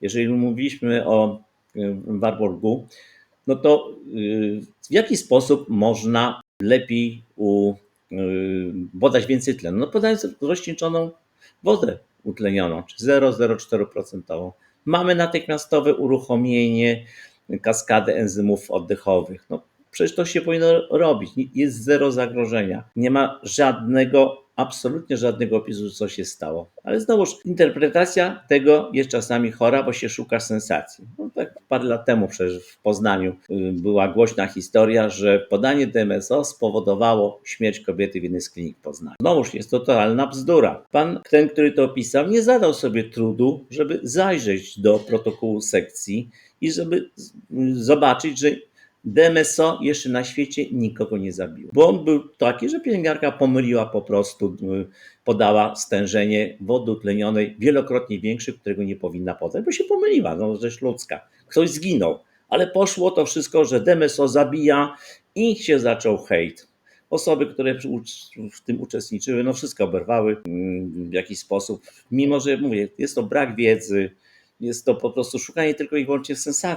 Jeżeli mówiliśmy o y, Warburgu, no to y, w jaki sposób można lepiej u, podać więcej tlenu? No podając rozcieńczoną wodę utlenioną, czy 0,04%. Mamy natychmiastowe uruchomienie kaskady enzymów oddechowych. No, przecież to się powinno robić. Jest zero zagrożenia. Nie ma żadnego, absolutnie żadnego opisu, co się stało. Ale znowuż interpretacja tego jest czasami chora, bo się szuka sensacji. No, tak parę lat temu przecież w Poznaniu y, była głośna historia, że podanie DMSO spowodowało śmierć kobiety w jednej z klinik w Poznaniu. Znowuż jest to totalna bzdura. Pan, ten, który to opisał, nie zadał sobie trudu, żeby zajrzeć do protokołu sekcji i żeby zobaczyć, że DMSO jeszcze na świecie nikogo nie zabiło. Bo on był taki, że pielęgniarka pomyliła po prostu, y, podała stężenie wody utlenionej wielokrotnie większe, którego nie powinna podać, bo się pomyliła, no rzecz ludzka. Ktoś zginął, ale poszło to wszystko, że DMSO zabija i się zaczął hejt. Osoby, które w tym uczestniczyły, no wszystko oberwały mm, w jakiś sposób, mimo że mówię, jest to brak wiedzy, jest to po prostu szukanie tylko i wyłącznie sensacji.